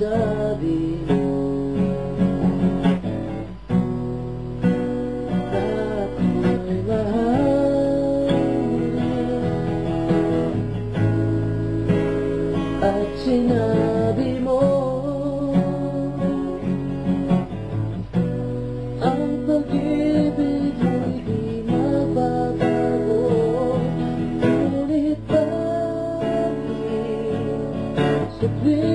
sabi mo Ako'y mahal. At sinabi mo Ang pag-ibig mo'y di mababago Ngunit bakit Sabihin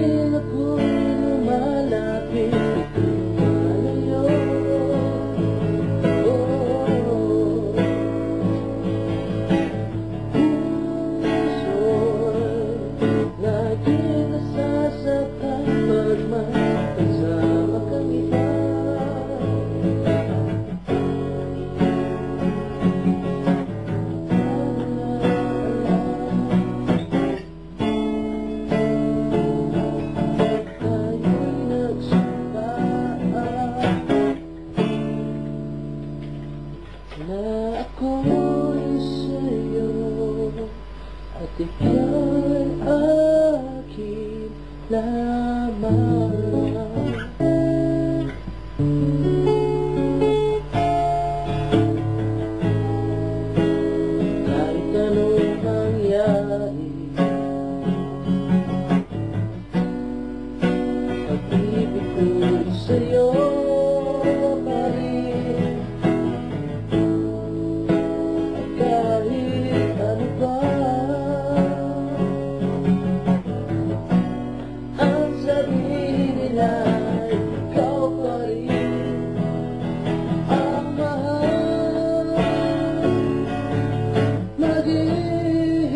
ako'y sa'yo At ika'y akin lamang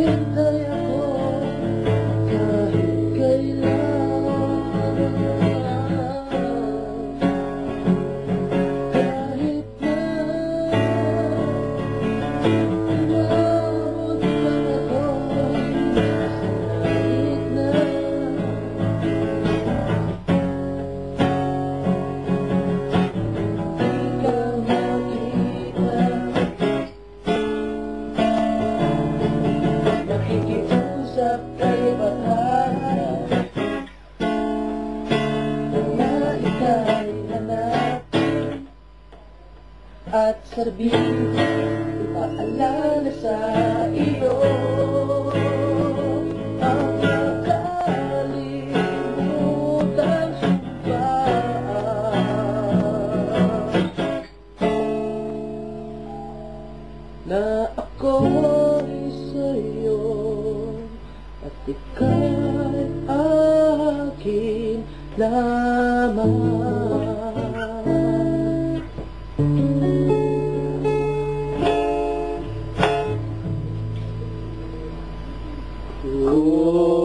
Maghihintay ako At sabihin Ipaalala sa iyo Ang nakalimutan Na ako'y sa'yo At akin lamang Oh.